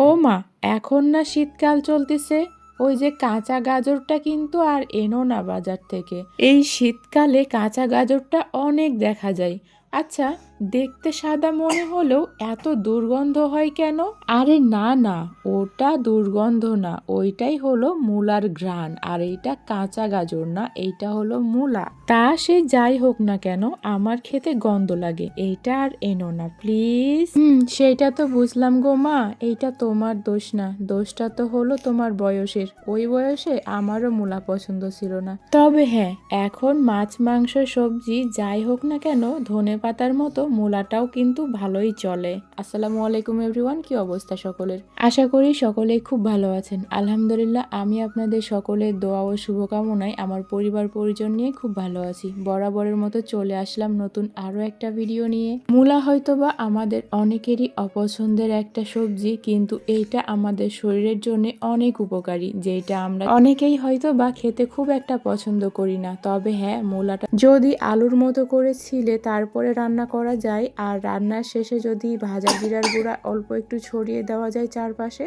ও মা, এখন না শীতকাল চলতেছে, ওই যে কাঁচা গাজরটা কিন্তু আর এনো না বাজার থেকে। এই শীতকালে কাঁচা গাজরটা অনেক দেখা যায়। আচ্ছা দেখতে সাদা মনে হলেও এত দুর্গন্ধ হয় কেন? আরে না না, ওটা দুর্গন্ধ না, ওইটাই হলো মূলার ঘ্রাণ, আর এইটা কাঁচা গাজর না, এইটা হলো মূলা। তা সে যাই হোক না কেন, আমার খেতে গন্ধ লাগে, এইটা আর এনো না, প্লিজ। হুম সেটা তো বুঝলাম গো মা, এইটা তোমার দোষ না, দোষটা তো হলো তোমার বয়সের, ওই বয়সে আমারও মূলা পছন্দ ছিল না। তবে হ্যাঁ এখন মাছ, মাংস, সবজি, যাই হোক না কেন, ধনে পাতার মতো মূলাটাও কিন্তু ভালোই চলে। আসসালামু আলাইকুম এভরিওয়ান, কি অবস্থা সকলের? আশা করি সকলেই খুব ভালো আছেন। আলহামদুলিল্লাহ, আমি আপনাদের সকলের দোয়া ও শুভকামনায় আমার পরিবার পরিজন নিয়ে খুব ভালো আছি। বরাবরের মতো চলে আসলাম নতুন আরও একটা ভিডিও নিয়ে। মূলা হয়তোবা আমাদের অনেকেরই অপছন্দের একটা সবজি, কিন্তু এইটা আমাদের শরীরের জন্য অনেক উপকারী, যেটা আমরা অনেকেই হয়তো বা খেতে খুব একটা পছন্দ করি না। তবে হ্যাঁ মূলাটা যদি আলুর মতো করে ছিলে, তারপরে রান্না করা যায় আর রান্নার শেষে যদি ভাজা জিরার গুঁড়া অল্প একটু ছড়িয়ে দেওয়া যায় চারপাশে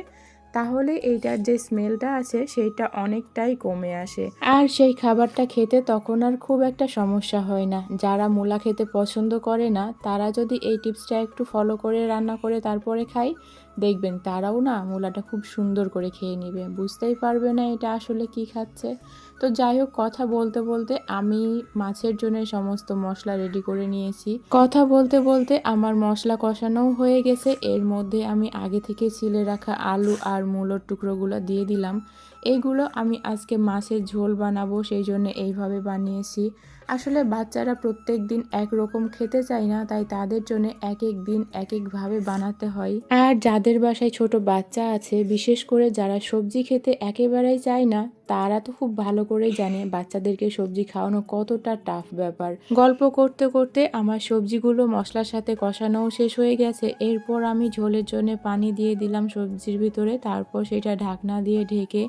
তাহলে এইটার যে স্মেলটা আছে সেইটা অনেকটাই কমে আসে। আর সেই খাবারটা খেতে তখন আর খুব একটা সমস্যা হয় না। যারা মূলা খেতে পছন্দ করে না, তারা যদি এই টিপসটা একটু ফলো করে রান্না করে তারপরে খায়, দেখবেন তারাও না মূলাটা খুব সুন্দর করে খেয়ে নেবে। বুঝতেই পারবে না এটা আসলে কি খাচ্ছে। তো যাই হোক, কথা বলতে বলতে আমি মাছের জন্য সমস্ত মশলা রেডি করে নিয়েছি। কথা বলতে বলতে আমার মশলা কষানোও হয়ে গেছে। এর মধ্যে আমি আগে থেকে ছিলে রাখা আলু আর মূলোর টুকরোগুলো দিয়ে দিলাম। এইগুলো আমি আজকে মাছের ঝোল বানাবো, সেই জন্য এইভাবে বানিয়েছি। আসলে বাচ্চারা প্রত্যেক দিন একরকম খেতে চায় না, তাই তাদের জন্য এক এক দিন এক একভাবে বানাতে হয়। আর যাদের বাসায় ছোট বাচ্চা আছে, বিশেষ করে যারা সবজি খেতে একেবারেই চায় না তারা তো খুব ভালো করে জানে বাচ্চাদেরকে সবজি খাওয়ানো কতটা টাফ ব্যাপার। গল্প করতে করতে আমার সবজিগুলো মশলার সাথে কষানোও শেষ হয়ে গেছে। এরপর আমি ঝোলের জন্য পানি দিয়ে দিলাম সবজির ভিতরে, তারপর সেটা ঢাকনা দিয়ে ঢেকে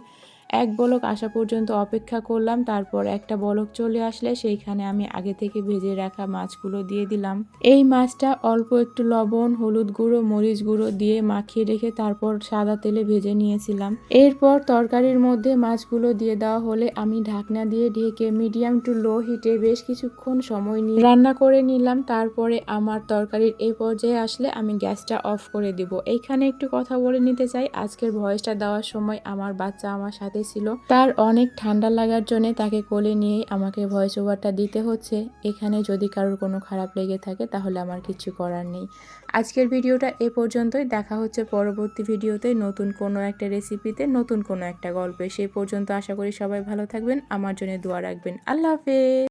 এক বলক আসা পর্যন্ত অপেক্ষা করলাম, তারপর একটা বলক চলে আসলে সেইখানে আমি আগে থেকে ভেজে রাখা মাছগুলো দিয়ে দিলাম। এই মাছটা অল্প একটু লবণ, হলুদ গুঁড়ো, মরিচ গুঁড়ো দিয়ে মাখিয়ে রেখে তারপর সাদা তেলে ভেজে নিয়েছিলাম। এরপর তরকারির মধ্যে মাছগুলো দিয়ে দেওয়া হলে আমি ঢাকনা দিয়ে ঢেকে মিডিয়াম টু লো হিটে বেশ কিছুক্ষণ সময় নিয়ে রান্না করে নিলাম। তারপরে আমার তরকারির এই পর্যায়ে আসলে আমি গ্যাসটা অফ করে দিব। এইখানে একটু কথা বলে নিতে চাই। আজকের ভয়েসটা দেওয়ার সময় আমার বাচ্চা আমার সাথে ছিল তার অনেক ঠান্ডা লাগার জন্য তাকে কোলে নিয়ে আমাকে ভয়েস ওভারটা দিতে হচ্ছে। এখানে যদি কারোর কোনো খারাপ লেগে থাকে, তাহলে আমার কিছু করার নেই। আজকের ভিডিওটা এ পর্যন্তই। দেখা হচ্ছে পরবর্তী ভিডিওতে নতুন কোনো একটা রেসিপিতে নতুন কোনো একটা গল্পে। সেই পর্যন্ত আশা করি সবাই ভালো থাকবেন। আমার জন্য দোয়া রাখবেন। আল্লাহ হাফেজ।